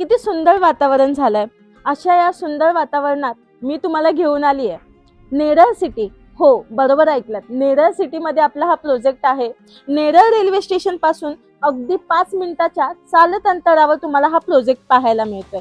किती सुंदर वातावरण झालंय. अशा या सुंदर वातावरणात मी तुम्हाला घेऊन आली हो, आहे नेरळ सिटी हो बरोबर ऐकलं नेरळ सिटीमध्ये आपला हा प्रोजेक्ट आहे. नेरळ रेल्वे स्टेशनपासून अगदी पाच मिनिटाच्या चालत अंतरावर तुम्हाला हा प्रोजेक्ट पाहायला मिळतोय.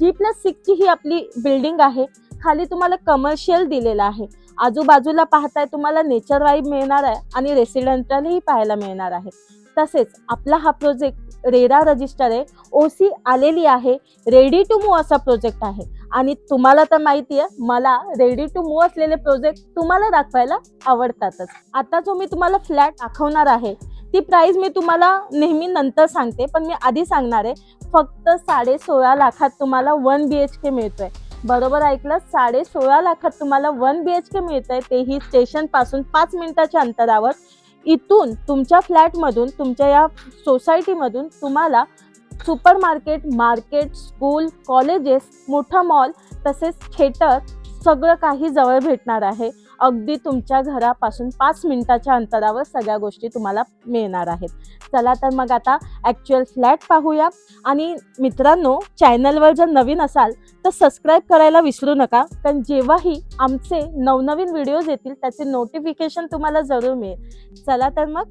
जी प्लस सिक्सची ही आपली बिल्डिंग आहे. खाली तुम्हाला कमर्शियल दिलेला आहे. आजूबाजूला पाहताय तुम्हाला नेचर वाईब मिळणार आहे आणि रेसिडेंटलही पाहायला मिळणार आहे. तसेच आपला हा प्रोजेक्ट रेरा रजिस्टर आहे. ओसी आलेली आहे. रेडी टू मूव्ह असा प्रोजेक्ट आहे. आणि तुम्हाला तर माहिती आहे मला रेडी टू मूव्ह असलेले प्रोजेक्ट तुम्हाला दाखवायला आवडतातच. आता जो मी तुम्हाला फ्लॅट दाखवणार आहे ती प्राइस मी तुम्हाला नेहमी नंतर सांगते पण मी आधी सांगणार आहे फक्त साडे सोळा लाखात तुम्हाला वन बी एच के मिळतोय. बरोबर ऐकलं? साडे सोळा लाखात तुम्हाला वन बी एच के मिळतंय तेही स्टेशनपासून पाच मिनिटाच्या अंतरावर. इथून तुमच्या फ्लॅटमधून तुमच्या या सोसायटीमधून तुम्हाला super market market school colleges मोठं मॉल तसेच थिएटर सगळं काही जवळ भेटणार आहे. अगदी तुमच्या घरापासून पाच मिनिटाच्या अंतरावर सगळ्या गोष्टी तुम्हाला मिळणार आहेत. चला तर मग आता ॲक्च्युअल फ्लॅट पाहूया. आणि मित्रांनो चॅनलवर जर नवीन असाल तर सबस्क्राईब करायला विसरू नका. कारण जेव्हाही आमचे नवनवीन व्हिडिओज येतील त्याचे नोटिफिकेशन तुम्हाला जरूर मिळेल. चला तर मग.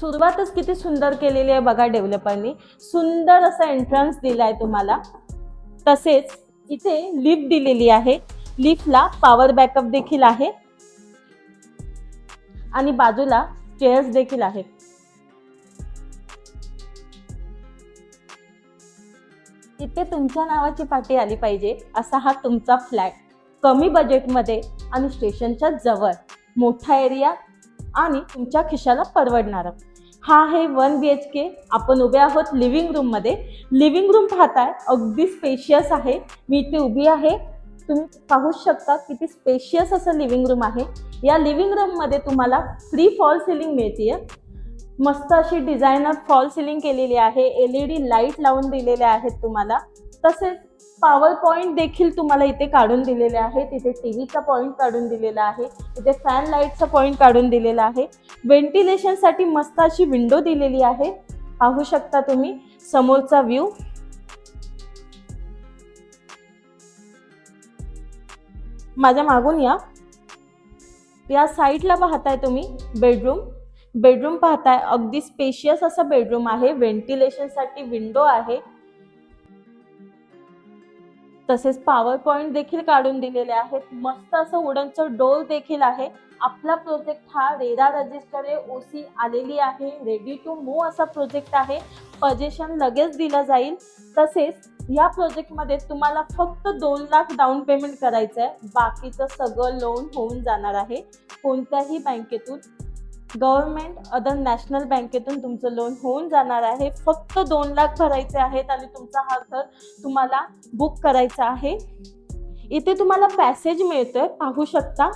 सुरुवातच किती सुंदर केलेली आहे बघा डेव्हलपरनी सुंदर असा एंट्रन्स आहे तुम्हाला. तसेच इथे लिफ्ट दिलेली आहे. लिफ्टला पॉवर बॅकअप देखील आहे. आणि बाजूला चेअर्स देखील आहेत. इथे तुमच्या नावाची पाठी आली पाहिजे असा हा तुमचा फ्लॅट कमी बजेटमध्ये आणि स्टेशनच्या जवळ. मोठा एरिया आणि तुमच्या खिशाला परवडणारा. हा आहे वन बी एच के आपण उभे आहोत लिव्हिंग रूममध्ये लिव्हिंग रूम पाहताय अगदी स्पेशियस आहे. मी इथे उभी आहे. तुम्ही पाहू शकता किती स्पेशियस असं लिव्हिंग रूम आहे. या लिव्हिंग रूममध्ये तुम्हाला फ्री फॉल सिलिंग मिळते मस्त अशी डिझायनर फॉल सिलिंग केलेली आहे. एल ई डी लाइट लावून दिलेल्या आहेत तुम्हाला. तसेच पॉवर पॉईंट देखील तुम्हाला इथे काढून दिलेले आहे तिथे टी व्हीचा पॉईंट काढून दिलेला आहे. इथे फॅन लाईटचा पॉईंट काढून दिलेला आहे. व्हेंटिलेशनसाठी मस्त अशी विंडो दिलेली आहे. पाहू शकता तुम्ही. समोरचा व्ह्यू माझ्या मागून या. या साईडला पाहताय तुम्ही बेडरूम बेडरूम पाहताय अगदी स्पेशियस असा बेडरूम आहे. व्हेंटिलेशनसाठी विंडो आहे. तसेच पॉवर पॉइंट देखील काढून दिलेले आहेत. मस्त असं वुडनचं डोल देखील आहे. आपला प्रोजेक्ट हा रेरा रजिस्टर ओसी आलेली आहे. रेडी टू मूव असा प्रोजेक्ट आहे. पजेशन लगेच दिलं जाईल. तसेच या प्रोजेक्टमध्ये तुम्हाला फक्त दोन लाख डाऊन पेमेंट करायचं आहे बाकीचं सगळं लोन होऊन जाणार आहे. कोणत्याही बँकेतून गव्हर्नमेंट अदर नॅशनल बँकेतून तुमचं लोन होऊन जाणार आहे. फक्त दोन लाख भरायचे आहेत आणि तुमचा हा घर तुम्हाला बुक करायचा आहे. इथे तुम्हाला पॅसेज मिळतोय. पाहू शकता.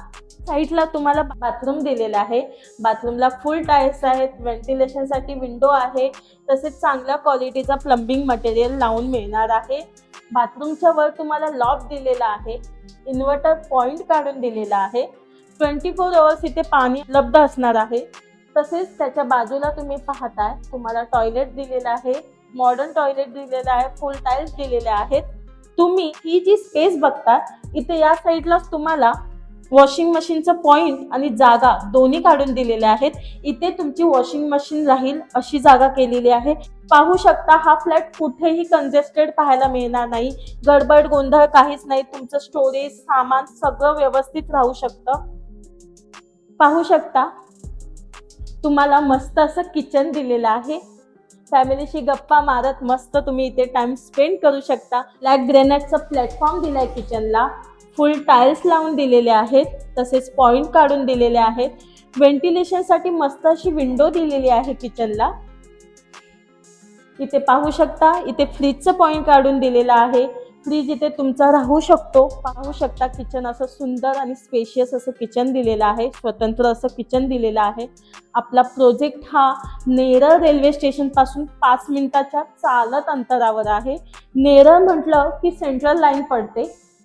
साईडला तुम्हाला बाथरूम दिलेला आहे. बाथरूमला फुल टाईल्स आहेत. व्हेंटिलेशनसाठी विंडो आहे. तसेच चांगल्या क्वालिटीचा प्लंबिंग मटेरियल लावून मिळणार आहे. बाथरूमच्या वर तुम्हाला लॉक दिलेला आहे. इन्व्हर्टर पॉइंट काढून दिलेला आहे. ट्वेंटी फोर अवर्स इथे पाणी उपलब्ध असणार आहे. तसेच त्याच्या बाजूला तुम्ही पाहताय तुम्हाला टॉयलेट दिलेलं आहे. मॉडर्न टॉयलेट दिलेलं आहे. फुल टाईल्स दिलेले आहेत. तुम्ही ही जी स्पेस बघता इथे या साईडलाच तुम्हाला वॉशिंग मशीनचं पॉइंट आणि जागा दोन्ही काढून दिलेले आहेत. इथे तुमची वॉशिंग मशीन राहील अशी जागा केलेली आहे. पाहू शकता हा फ्लॅट कुठेही कंजेस्टेड पाहायला मिळणार नाही. गडबड गोंधळ काहीच नाही. तुमचं स्टोरेज सामान सगळं व्यवस्थित राहू शकतं. पाहू शकता तुम्हाला मस्त असं किचन दिलेलं आहे. फॅमिलीशी गप्पा मारत मस्त तुम्ही इथे टाइम स्पेंड करू शकता. ब्लॅक ग्रेनाइटचा प्लॅटफॉर्म दिलाय किचनला फुल टाईल्स लावून दिलेले आहेत. तसेच पॉइंट काढून दिलेले आहेत. व्हेंटिलेशनसाठी मस्त अशी विंडो दिलेली आहे किचनला इथे पाहू शकता इथे फ्रीजचं पॉईंट काढून दिलेलं आहे. फ्रीज इथे तुमचा राहू शकतो पाहू शकता किचन असं सुंदर आणि स्पेशियस असं किचन दिलेलं आहे स्वतंत्र असं किचन दिलेलं आहे. आपला प्रोजेक्ट हा नेरळ रेल्वे स्टेशनपासून पाच मिनिटाच्या चालत अंतरावर आहे. नेरळ म्हटलं की सेंट्रल लाईन पडते.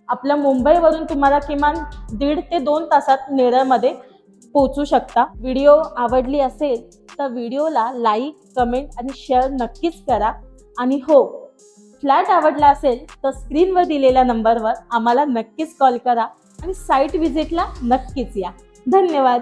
आपल्या मुंबईवरून तुम्हाला किमान दीड ते दोन तासात नेरळमध्ये पोहोचू शकता. व्हिडिओ आवडली असेल तर व्हिडिओला लाईक कमेंट आणि शेअर नक्कीच करा. आणि हो फ्लॅट आवडला असेल तर स्क्रीनवर दिलेल्या नंबरवर आम्हाला नक्कीच कॉल करा आणि साईट व्हिजिटला नक्कीच या. धन्यवाद.